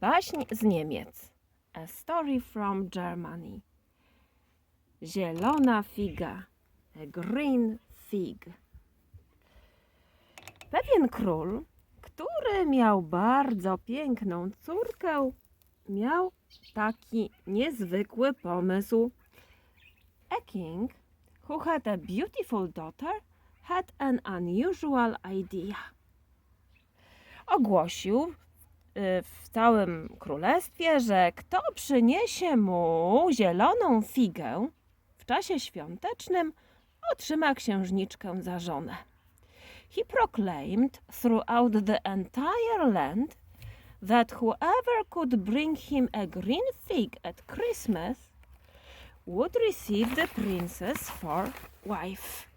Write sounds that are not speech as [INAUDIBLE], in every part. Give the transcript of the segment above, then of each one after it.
Baśń z Niemiec. A story from Germany. Zielona figa. A green fig. Pewien król, który miał bardzo piękną córkę, miał taki niezwykły pomysł. A king who had a beautiful daughter had an unusual idea. Ogłosił w całym królestwie, że kto przyniesie mu zieloną figę w czasie świątecznym, otrzyma księżniczkę za żonę. He proclaimed throughout the entire land that whoever could bring him a green fig at Christmas would receive the princess for wife.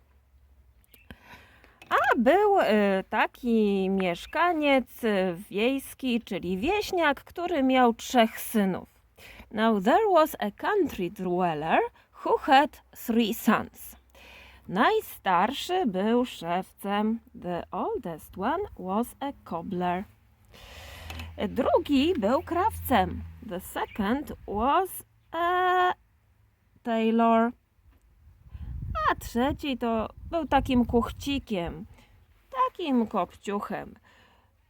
A był y, taki mieszkaniec y, wiejski, czyli wieśniak, który miał trzech synów. Now there was a country dweller who had three sons. Najstarszy był szewcem. The oldest one was a cobbler. Drugi był krawcem. The second was a tailor. A trzeci to był takim kuchcikiem, takim kopciuchem.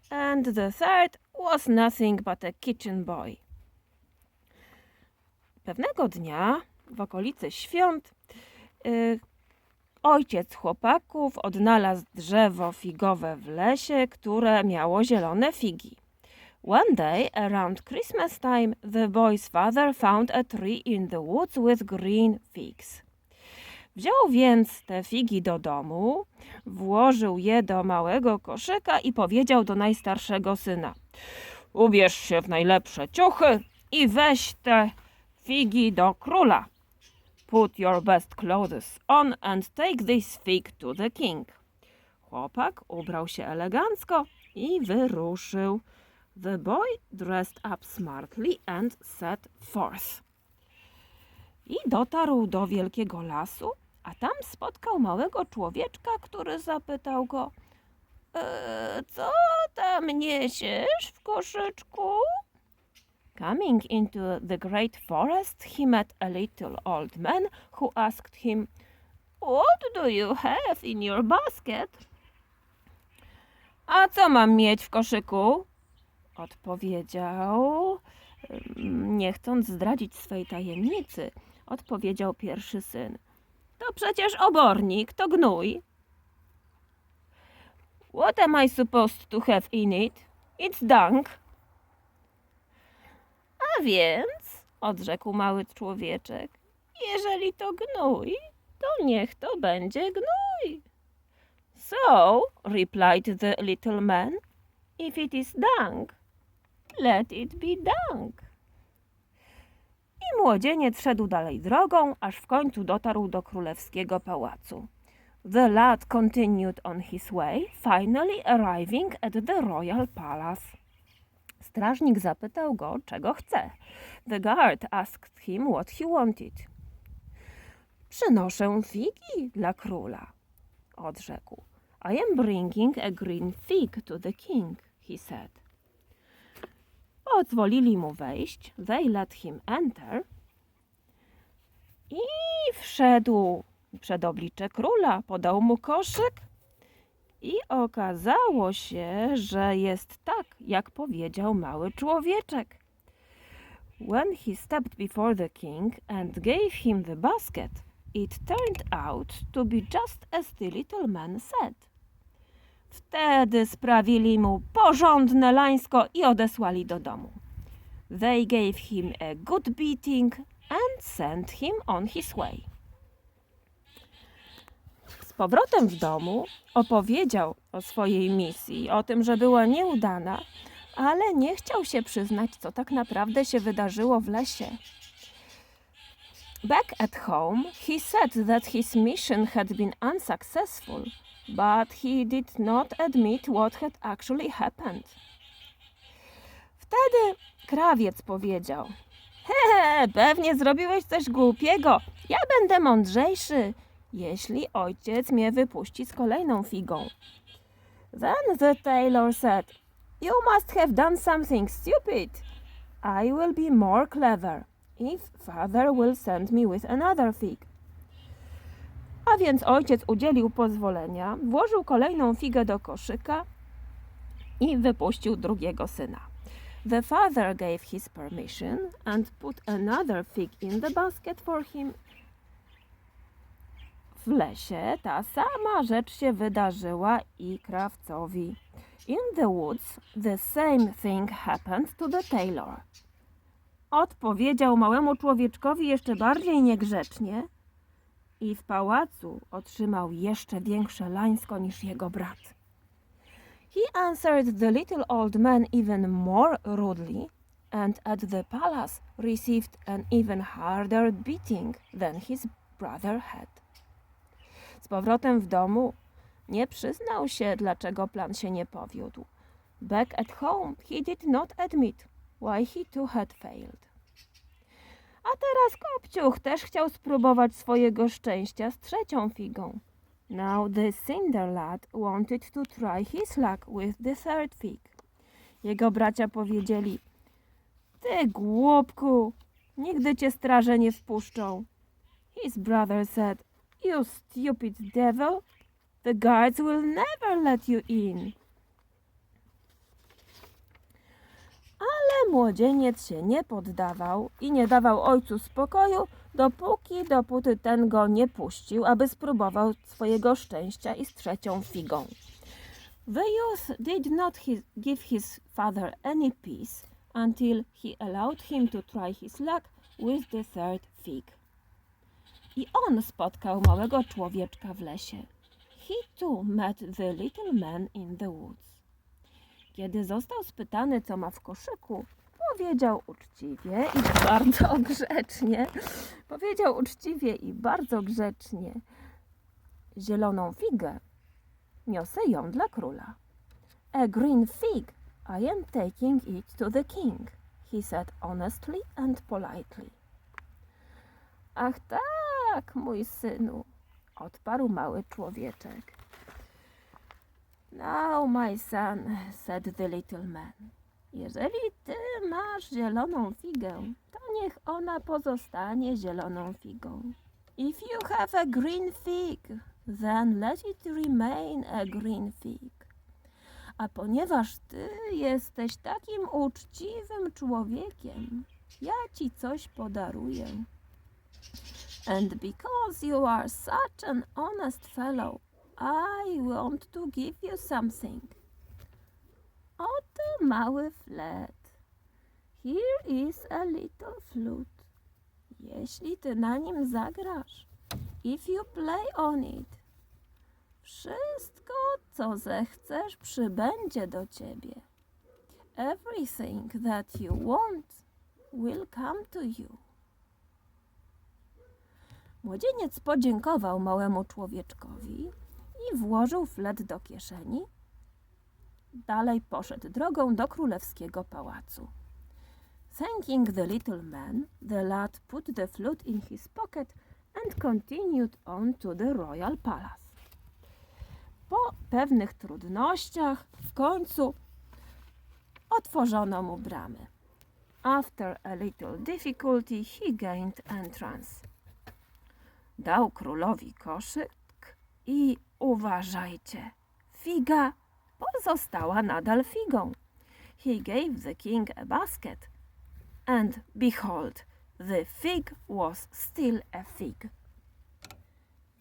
And the third was nothing but a kitchen boy. Pewnego dnia w okolicy świąt y, ojciec chłopaków odnalazł drzewo figowe w lesie, które miało zielone figi. One day, around Christmas time, the boy's father found a tree in the woods with green figs. Wziął więc te figi do domu, włożył je do małego koszyka i powiedział do najstarszego syna: Ubierz się w najlepsze ciuchy i weź te figi do króla. Put your best clothes on and take this fig to the king. Chłopak ubrał się elegancko i wyruszył. The boy dressed up smartly and set forth. I dotarł do wielkiego lasu, a tam spotkał małego człowieczka, który zapytał go: e, Co tam niesiesz w koszyczku? Coming into the great forest, he met a little old man who asked him, What do you have in your basket? A co mam mieć w koszyku? Odpowiedział, mm, nie chcąc zdradzić swej tajemnicy, odpowiedział pierwszy syn. To przecież obornik, to gnój. What am I supposed to have in it? It's dung. A więc, odrzekł mały człowieczek, jeżeli to gnój, to niech to będzie gnój. So, replied the little man, if it is dung, let it be dung. I młodzieniec szedł dalej drogą, aż w końcu dotarł do królewskiego pałacu. The lad continued on his way, finally arriving at the royal palace. Strażnik zapytał go, czego chce. The guard asked him what he wanted. Przynoszę figi dla króla, odrzekł. I am bringing a green fig to the king, he said. Pozwolili mu wejść, they let him enter. I wszedł przed oblicze króla, podał mu koszyk i okazało się, że jest tak, jak powiedział mały człowieczek. When he stepped before the king and gave him the basket, it turned out to be just as the little man said. Wtedy sprawili mu porządne lańsko i odesłali do domu. They gave him a good beating and sent him on his way. Z powrotem w domu opowiedział o swojej misji, o tym, że była nieudana, ale nie chciał się przyznać, co tak naprawdę się wydarzyło w lesie. Back at home, he said that his mission had been unsuccessful, but he did not admit what had actually happened. Wtedy krawiec powiedział: Hehe, pewnie zrobiłeś coś głupiego. Ja będę mądrzejszy, jeśli ojciec mnie wypuści z kolejną figą. Then the tailor said: You must have done something stupid. I will be more clever if father will send me with another fig. A więc ojciec udzielił pozwolenia, włożył kolejną figę do koszyka i wypuścił drugiego syna. The father gave his permission and put another fig in the basket for him. W lesie ta sama rzecz się wydarzyła i krawcowi. In the woods the same thing happened to the tailor. Odpowiedział małemu człowieczkowi jeszcze bardziej niegrzecznie i w pałacu otrzymał jeszcze większe lańsko niż jego brat. He answered the little old man even more rudely, and at the palace received an even harder beating than his brother had. Z powrotem w domu nie przyznał się, dlaczego plan się nie powiódł. Back at home he did not admit why he too had failed. A teraz Kopciuch też chciał spróbować swojego szczęścia z trzecią figą. Now the Cinder lad wanted to try his luck with the third fig. Jego bracia powiedzieli: Ty głupku, nigdy cię straże nie wpuszczą. His brother said: You stupid devil, the guards will never let you in. Ale młodzieniec się nie poddawał i nie dawał ojcu spokoju, dopóki dopóty ten go nie puścił, aby spróbował swojego szczęścia i z trzecią figą. The youth did not his, give his father any peace until he allowed him to try his luck with the third fig. I on spotkał małego człowieczka w lesie. He too met the little man in the woods. Kiedy został spytany, co ma w koszyku, powiedział uczciwie i bardzo [LAUGHS] grzecznie. Powiedział uczciwie i bardzo grzecznie. Zieloną figę. Niosę ją dla króla. A green fig. I am taking it to the king, he said honestly and politely. Ach tak, mój synu, odparł mały człowieczek. Now, my son, said the little man. Jeżeli ty masz zieloną figę, to niech ona pozostanie zieloną figą. If you have a green fig, then let it remain a green fig. A ponieważ ty jesteś takim uczciwym człowiekiem, ja ci coś podaruję. And because you are such an honest fellow, I want to give you something. Oto mały flet. Here is a little flute. Jeśli ty na nim zagrasz, if you play on it, wszystko, co zechcesz, przybędzie do ciebie. Everything that you want will come to you. Młodzieniec podziękował małemu człowieczkowi i włożył flet do kieszeni. Dalej poszedł drogą do królewskiego pałacu. Thanking the little man, the lad put the flute in his pocket and continued on to the royal palace. Po pewnych trudnościach w końcu otworzono mu bramy. After a little difficulty he gained entrance. Dał królowi koszyk i uważajcie, figa pozostała nadal figą. He gave the king a basket, and behold, the fig was still a fig.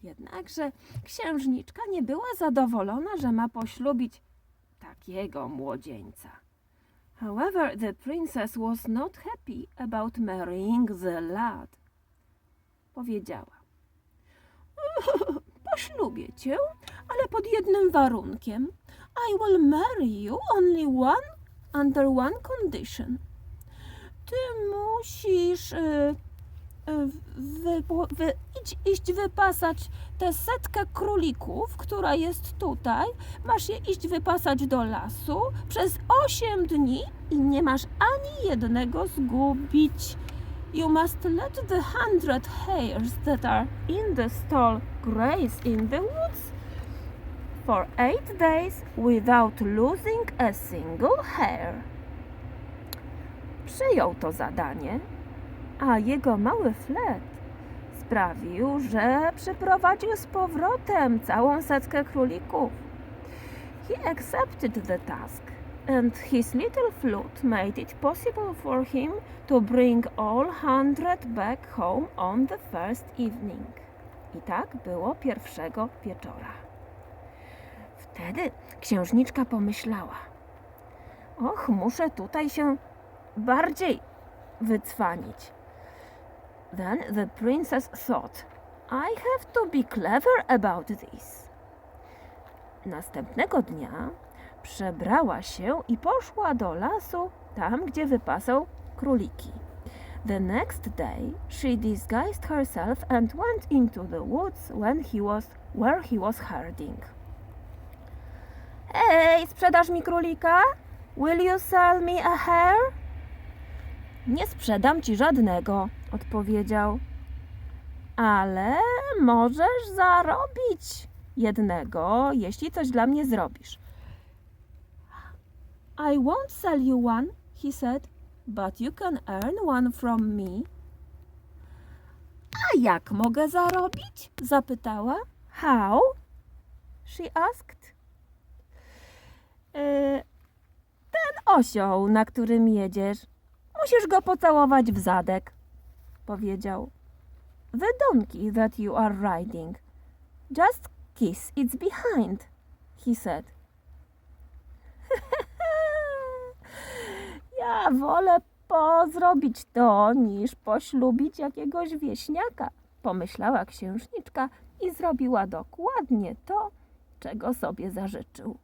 Jednakże księżniczka nie była zadowolona, że ma poślubić takiego młodzieńca. However, the princess was not happy about marrying the lad. Powiedziała: Poślubię cię, ale pod jednym warunkiem. I will marry you only one under one condition. Ty musisz y, y, wy, wy, iść wypasać tę setkę królików, która jest tutaj. Masz je iść wypasać do lasu przez osiem dni i nie masz ani jednego zgubić. You must let the hundred hares that are in the stall graze in the woods for eight days without losing a single hair. Przyjął to zadanie, a jego mały flet sprawił, że przyprowadził z powrotem całą setkę królików. He accepted the task, and his little flute made it possible for him to bring all hundred back home on the first evening. I tak było pierwszego wieczora. Wtedy księżniczka pomyślała: Och, muszę tutaj się bardziej wycwanić. Then the princess thought, I have to be clever about this. Następnego dnia przebrała się i poszła do lasu, tam gdzie wypasał króliki. The next day she disguised herself and went into the woods when he was where he was herding. Hej, sprzedasz mi królika? Will you sell me a hare? Nie sprzedam ci żadnego, odpowiedział. Ale możesz zarobić jednego, jeśli coś dla mnie zrobisz. I won't sell you one, he said, but you can earn one from me. A jak mogę zarobić? zapytała. How? She asked. "E, ten osioł, na którym jedziesz, musisz go pocałować w zadek, powiedział. The donkey that you are riding. Just kiss its behind, he said. Ja wolę pozrobić to, niż poślubić jakiegoś wieśniaka, pomyślała księżniczka i zrobiła dokładnie to, czego sobie zażyczył.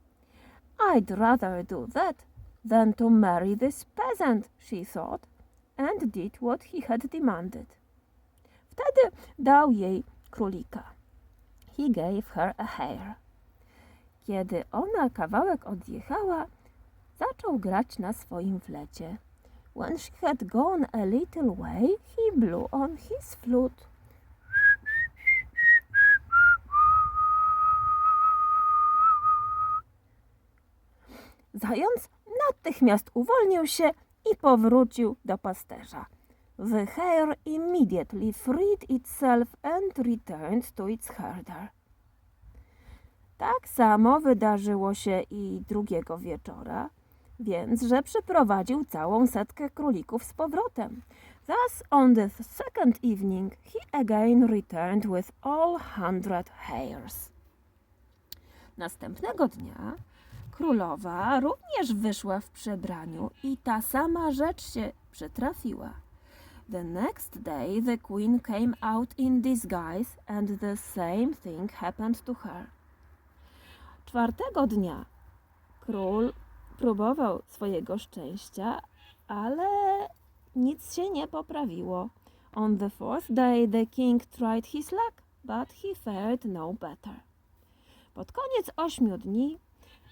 I'd rather do that than to marry this peasant, she thought, and did what he had demanded. Wtedy dał jej królika. He gave her a hare. Kiedy ona kawałek odjechała, zaczął grać na swoim flecie. When she had gone a little way, he blew on his flute. Zając natychmiast uwolnił się i powrócił do pasterza. The hare immediately freed itself and returned to its herder. Tak samo wydarzyło się i drugiego wieczora, więc że przyprowadził całą setkę królików z powrotem. Thus on the second evening he again returned with all hundred hares. Następnego dnia królowa również wyszła w przebraniu i ta sama rzecz się przytrafiła. The next day the queen came out in disguise and the same thing happened to her. Czwartego dnia król próbował swojego szczęścia, ale nic się nie poprawiło. On the fourth day the king tried his luck, but he fared no better. Pod koniec ośmiu dni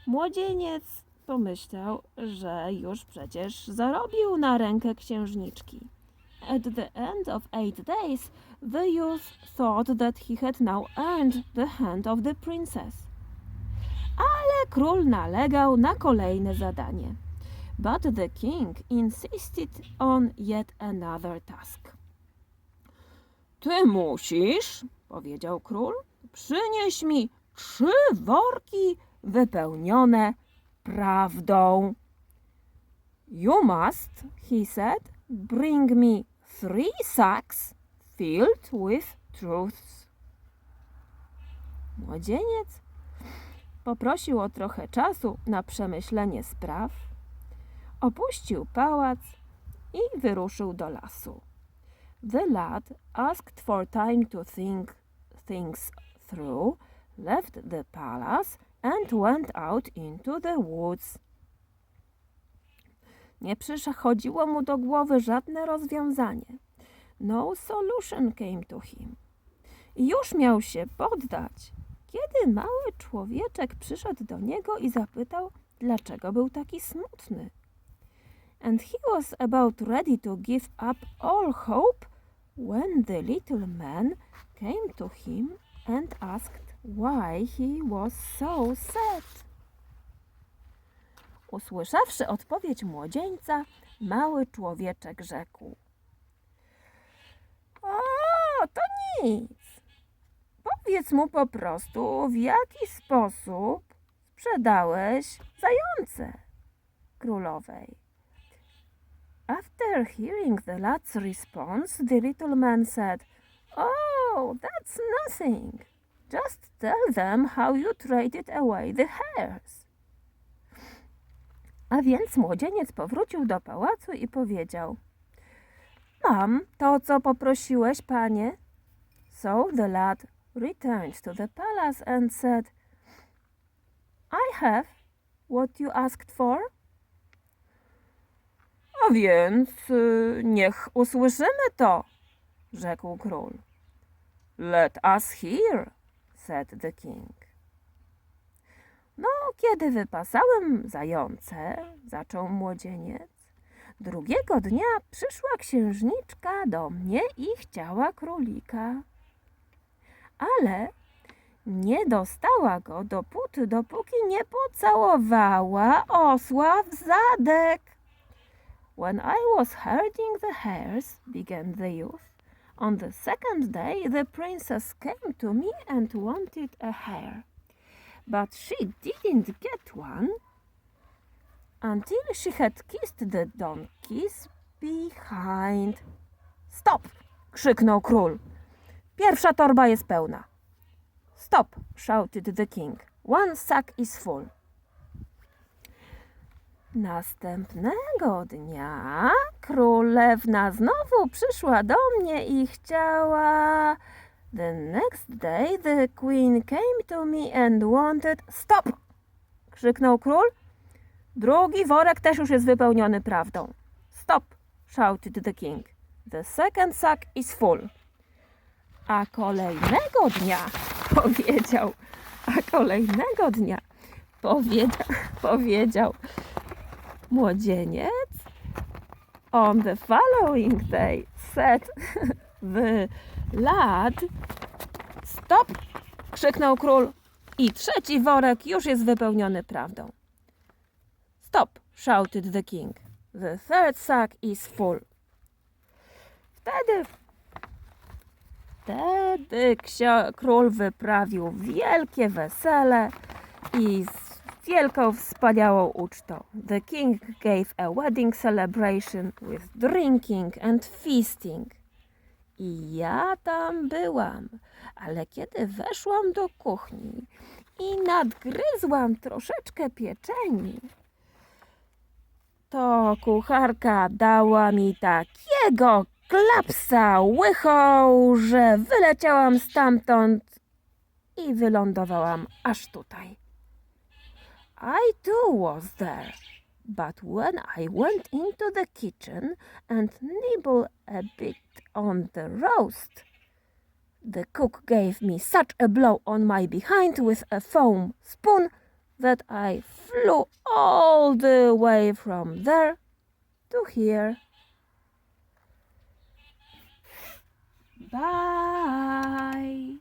młodzieniec pomyślał, że już przecież zarobił na rękę księżniczki. At the end of eight days, the youth thought that he had now earned the hand of the princess. Ale król nalegał na kolejne zadanie. But the king insisted on yet another task. Ty musisz, powiedział król, przynieść mi trzy worki wypełnione prawdą. You must, he said, bring me three sacks filled with truths. Młodzieniec poprosił o trochę czasu na przemyślenie spraw, opuścił pałac i wyruszył do lasu. The lad asked for time to think things through, left the palace and went out into the woods. Nie przychodziło mu do głowy żadne rozwiązanie. No solution came to him. Już miał się poddać, kiedy mały człowieczek przyszedł do niego i zapytał, dlaczego był taki smutny. And he was about ready to give up all hope when the little man came to him and asked, why he was so sad. Usłyszawszy odpowiedź młodzieńca, mały człowieczek rzekł: O, to nic. Powiedz mu po prostu, w jaki sposób sprzedałeś zające królowej. After hearing the lad's response, the little man said, Oh, that's nothing. Just tell them how you traded away the hares. A więc młodzieniec powrócił do pałacu i powiedział: Mam to, co poprosiłeś, panie. So the lad returned to the palace and said, I have what you asked for. A więc y, niech usłyszymy to, rzekł król. Let us hear, said the king. No, kiedy wypasałem zające, zaczął młodzieniec, drugiego dnia przyszła księżniczka do mnie i chciała królika. Ale nie dostała go dopóty, dopóki nie pocałowała osła w zadek. When I was herding the hares, began the youth, on the second day the princess came to me and wanted a hare. But she didn't get one until she had kissed the donkeys behind. Stop! krzyknął król. Pierwsza torba jest pełna. Stop! shouted the king. One sack is full. Następnego dnia królewna znowu przyszła do mnie i chciała. The next day the queen came to me and wanted. Stop! krzyknął król. Drugi worek też już jest wypełniony prawdą. Stop! shouted the king. The second sack is full. A kolejnego dnia [LAUGHS] powiedział, a kolejnego dnia powiedział, [LAUGHS] powiedział młodzieniec. On the following day said the lad. Stop! krzyknął król. I trzeci worek już jest wypełniony prawdą. Stop! shouted the king. The third sack is full. Wtedy Wtedy król wyprawił wielkie wesele i z wielką wspaniałą ucztą. The king gave a wedding celebration with drinking and feasting. I ja tam byłam, ale kiedy weszłam do kuchni i nadgryzłam troszeczkę pieczeni, to kucharka dała mi takiego klapsa łychą, że wyleciałam stamtąd i wylądowałam aż tutaj. I too was there, but when I went into the kitchen and nibbled a bit on the roast, the cook gave me such a blow on my behind with a foam spoon that I flew all the way from there to here. Bye.